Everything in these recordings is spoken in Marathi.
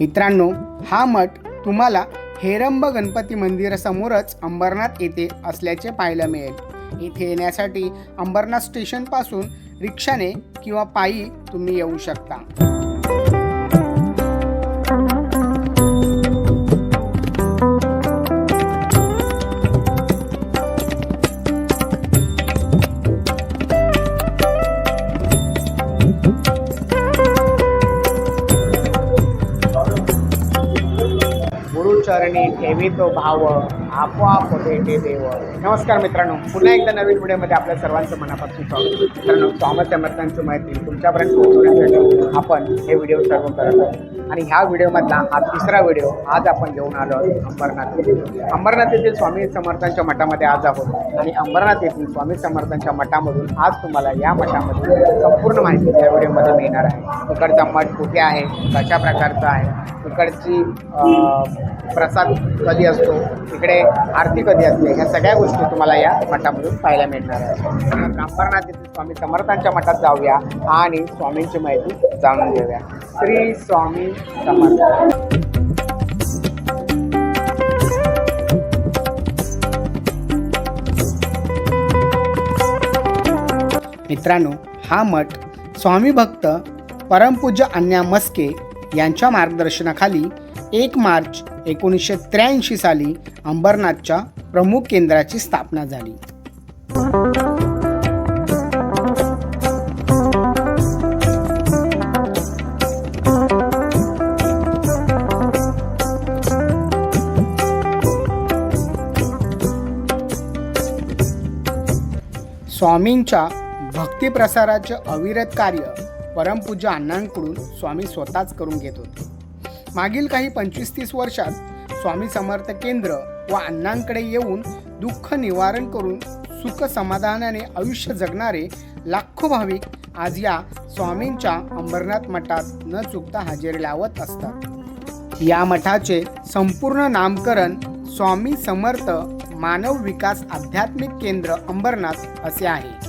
मित्रांनो हा मठ तुम्हाला हेरंब गणपती मंदिरासमोरच अंबरनाथ येथे असल्याचे पाहायला मिळेल. इथे येण्यासाठी अंबरनाथ स्टेशनपासून रिक्षाने किंवा पायी तुम्ही येऊ शकता. ठेवी तो भाव आपोआप भेटे देव. नमस्कार मित्रांनो पुन्हा एकदा नवीन व्हिडिओमध्ये आपल्या सर्वांचं मनापासून स्वागत. मित्रांनो स्वामी समर्थांची माहिती तुमच्यापर्यंत पोहोचवण्यासाठी आपण हे व्हिडिओ सर्व करत आहोत. आणि ह्या व्हिडिओमधला हा तिसरा व्हिडिओ आज आपण घेऊन आलो आहोत अंबरनाथ अंबरनाथ येथील स्वामी समर्थांच्या मठामध्ये आज आहोत. आणि अंबरनाथ येथील स्वामी समर्थांच्या मठामधून आज तुम्हाला या मठामधील संपूर्ण माहिती या व्हिडिओमध्ये मिळणार आहे. इकडचा मठ कुठे आहे? कशा प्रकारचा आहे? इकडची प्रसाद कधी असतो? इकडे आरती कधी असते? ह्या सगळ्या गोष्टी तुम्हाला या मठामधून पाहायला मिळणार आहे अंबरनाथ येथील स्वामी समर्थांच्या मठात जाऊया आणि स्वामींची माहिती जाणून घेऊया. श्री स्वामी समर्थ. मित्रांनो हा मठ स्वामी भक्त परमपूज्य अन्या मस्के यांच्या मार्गदर्शनाखाली एक मार्च एकोणीसशे त्र्याऐंशी साली अंबरनाथच्या प्रमुख केंद्राची स्थापना झाली. स्वामींच्या भक्तिप्रसाराचे अविरत कार्य परमपूज्य अण्णांकडून स्वामी स्वतःच करून घेत होते. मागील काही पंचवीस तीस वर्षात स्वामी समर्थ केंद्र व अण्णांकडे येऊन दुःख निवारण करून सुख समाधानाने आयुष्य जगणारे लाखो भाविक आज या स्वामींच्या अंबरनाथ मठात न चुकता हजेरी लावत असतात. या मठाचे संपूर्ण नामकरण स्वामी समर्थ मानव विकास आध्यात्मिक केंद्र अंबरनाथ असे आहे.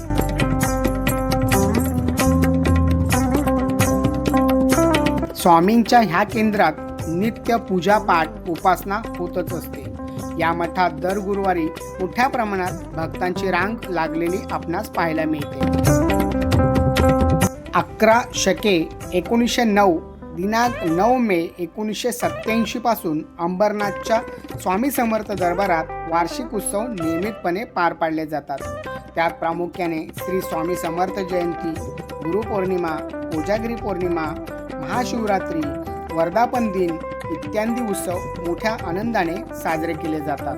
स्वामींच्या ह्या केंद्रात नित्य पूजा पाठ उपासना होतच असते. या मठात दर गुरुवारी मोठ्या प्रमाणात भक्तांची रांग लागलेली आपणास पाहायला मिळते. अकरा शके एकोणीसशे नऊ दिनांक नऊ मे एकोणीसशे सत्याऐंशी पासून अंबरनाथच्या स्वामी समर्थ दरबारात वार्षिक उत्सव नियमितपणे पार पाडले जातात. त्यात प्रामुख्याने श्री स्वामी समर्थ जयंती गुरुपौर्णिमा कोजागिरी पौर्णिमा महाशिवरात्री वर्धापन दिन इत्यादी उत्सव मोठ्या आनंदाने साजरे केले जातात.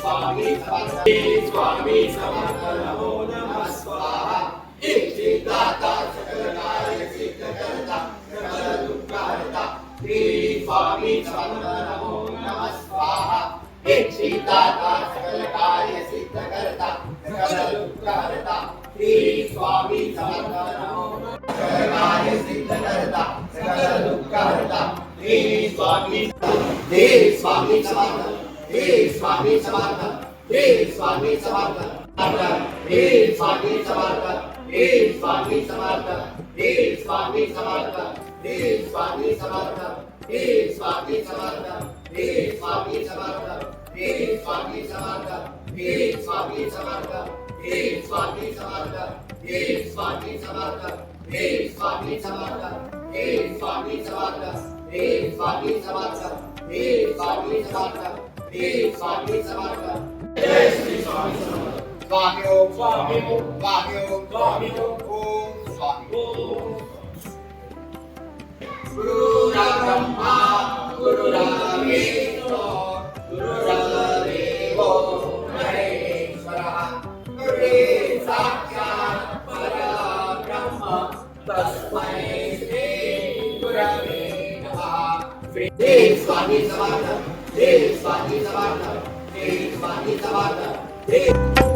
स्वामी स्वामी समर्थ नमो नमः स्वाहा इच्छिताता सकलकार्य सिद्धकर्ता स्वामी समर्थ नमो नमः सकलकार्य स्वामी हे स्वामी समर्थ हे स्वामी समर्थ हे स्वामी समर्थ हे स्वामी समर्थ हे स्वामी समर्थ हे स्वामी समर्थ हे स्वामी समर्थ हे स्वामी समर्थ हे स्वामी समर्थ हे स्वामी समर्थ हे स्वामी समर्थ हे स्वामी समर्थ हे स्वामी समर्थ हे स्वामी समर्थ हे स्वामी समर्थ हे स्वामी समर्थ हे स्वामी समर्थ हे स्वामी समर्थ जय श्री स्वामी समर्थ स्वामी ओम स्वामी ओम स्वामी ओम स्वामी ओम ओम स्वामी ओम गुरु ब्रह्मा गुरु विष्णु गुरुदेवो महेश्वरः गुरुः साक्षात् परब्रह्म तस्मै श्री गुरवे नमः हे स्वामी स्वामी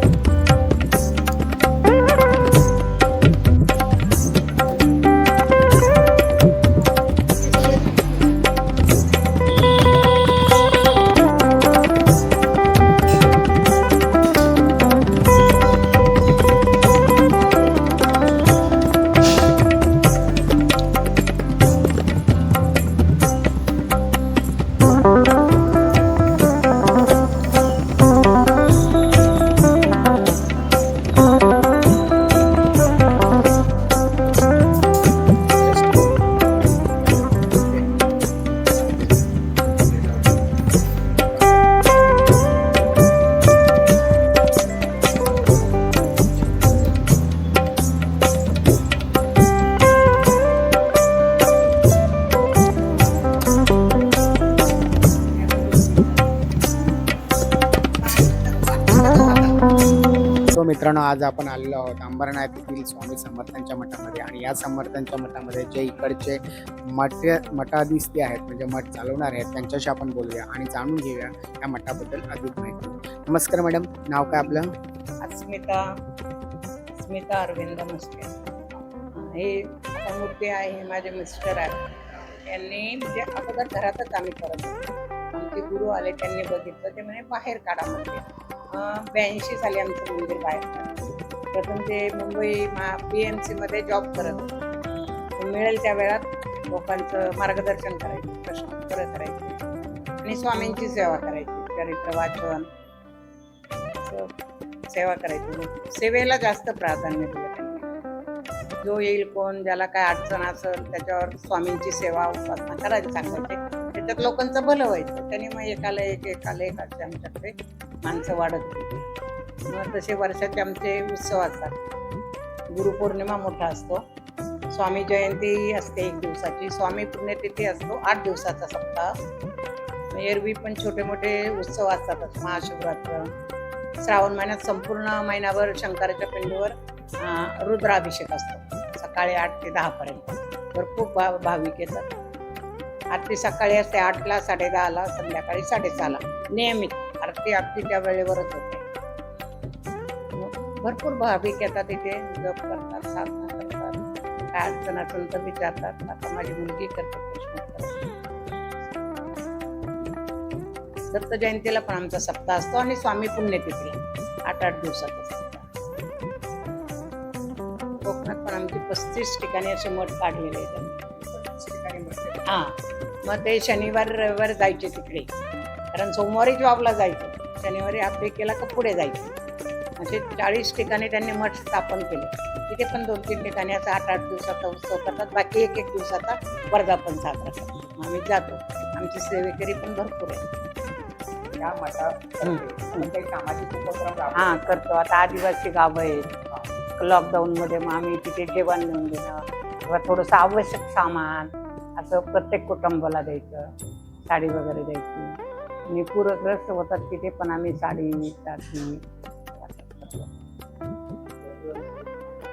मित्रांनो आज आपण आलेलो आहोत अंबरनाथ येथील स्वामी समर्थांच्या मठामध्ये आणि या समर्थांच्या मठामध्ये जे इकडचे मठ मठाधीस्ती आहेत म्हणजे मठ चालवणार आहेत त्यांच्याशी आपण बोलूया आणि जाणून घेऊया या मठाबद्दल अधिक माहिती. नमस्कार मॅडम नाव काय आपलं? अस्मिता अस्मिता अरविंद मस्के. हे मूर्ती आहे हे माझे मिस्टर आहेत. यांनी म्हणजे अगोदर घरातच आम्ही करत होतो. आमचे गुरु आले त्यांनी बघितलं ते म्हणे बाहेर काढा म्हणजे ब्याऐंशी साली आमचं मंदिर बाहेर प्रथम ते मुंबई बी एम सीमध्ये जॉब करत होते. मिळेल त्या वेळात लोकांचं मार्गदर्शन करायचं प्रश्न करत राहायचे आणि स्वामींची सेवा करायची चरित्र वाचन सेवा करायची. सेवेला जास्त प्राधान्य दिलं त्यांनी. जो येईल कोण ज्याला काय अडचण असेल त्याच्यावर स्वामींची सेवा उपासना करायची सांगायचे. त्याच्यात लोकांचं भलं व्हायचं त्यांनी मग एकाला एक एकाला एक असे आमच्याकडे माणसं वाढत होती मग तसे वर्षाचे आमचे उत्सव असतात. गुरुपौर्णिमा मोठा असतो. स्वामी जयंती असते एक दिवसाची. स्वामी पुण्यतिथी असतो आठ दिवसाचा सप्ताह. एरवी पण छोटे मोठे उत्सव असतातच महाशिवरात्र. श्रावण महिन्यात संपूर्ण महिनाभर शंकराच्या पिंडीवर रुद्राभिषेक असतो. सकाळी आठ ते दहापर्यंत भरपूर भा भाविक येतात. आरती सकाळी असते आठला साडे दहाला संध्याकाळी साडेसहाला. नियमित आरती आरतीच्या वेळेवरच होते. भरपूर भाविक येतात इथे जप करतात साधना करतात काय अडचण असेल तर विचारतात. आता माझी मुलगी करते प्रश्न. दत्त जयंतीला पण आमचा सप्ताह असतो आणि स्वामी पुण्यतिथीला आठ आठ दिवसाचा कोकणात पण आमची पस्तीस ठिकाणी असे मठ काढलेले आहेत. हा. मग ते शनिवार रविवार जायचे तिकडे. कारण सोमवारी जॉबला जायचं. शनिवारी अपडे केला का पुढे जायचं. असे चाळीस ठिकाणी त्यांनी मठ स्थापन केले. तिथे पण दोन तीन ठिकाणी असं आठ आठ दिवसाचा उत्सव करतात. बाकी एक एक दिवसाचा वर्धापन साजरा करतात. आम्ही जातो. आमची सेवेकरी पण भरपूर आहे. हा करतो. आता आदिवासी गावं आहेत. लॉकडाऊनमध्ये मग आम्ही तिथे जेवण देऊन देणं. किंवा थोडंसं आवश्यक सामान. असं प्रत्येक कुटुंबाला द्यायचं साडी वगैरे द्यायची. आणि पूरग्रस्त होतात तिथे पण आम्ही साडी चाटी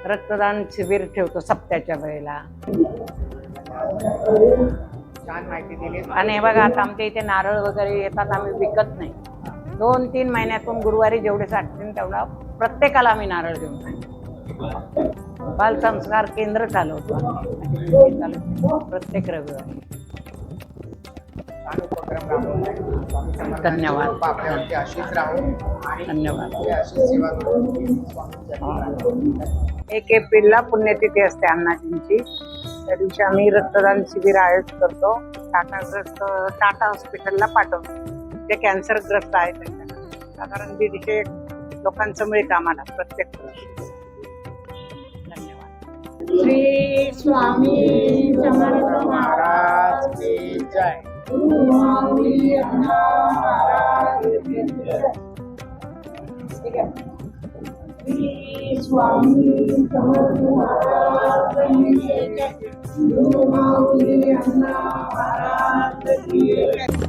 रक्तदान शिबिर ठेवतो सप्त्याच्या वेळेला. छान माहिती दिली. आणि हे बघा आता आमच्या इथे नारळ वगैरे येतात आम्ही विकत नाही. दोन तीन महिन्यातून गुरुवारी जेवढे साठतील तेवढा प्रत्येकाला आम्ही नारळ देऊन बालसंस्कार केंद्र चालवतो चालवतो. प्रत्येक रविवारी धन्यवाद. धन्यवाद. एक एप्रिलला पुण्यतिथी असते अण्णाजींची त्या दिवशी आम्ही रक्तदान शिबिर आयोजित करतो टाटाग्रस्त टाटा हॉस्पिटलला पाठवतो ते कॅन्सरग्रस्त आहेत त्यांच्याकडे साधारण दीडशे लोकांचं मिळतं आम्हाला प्रत्येक वर्षी. धन्यवाद श्री स्वामी समर्थ महाराज की जय गुरु माऊली अण्णा महाराज की जय. श्री स्वामी समर्थ महाराज की जय. गुरु माऊली अण्णा महाराज की जय.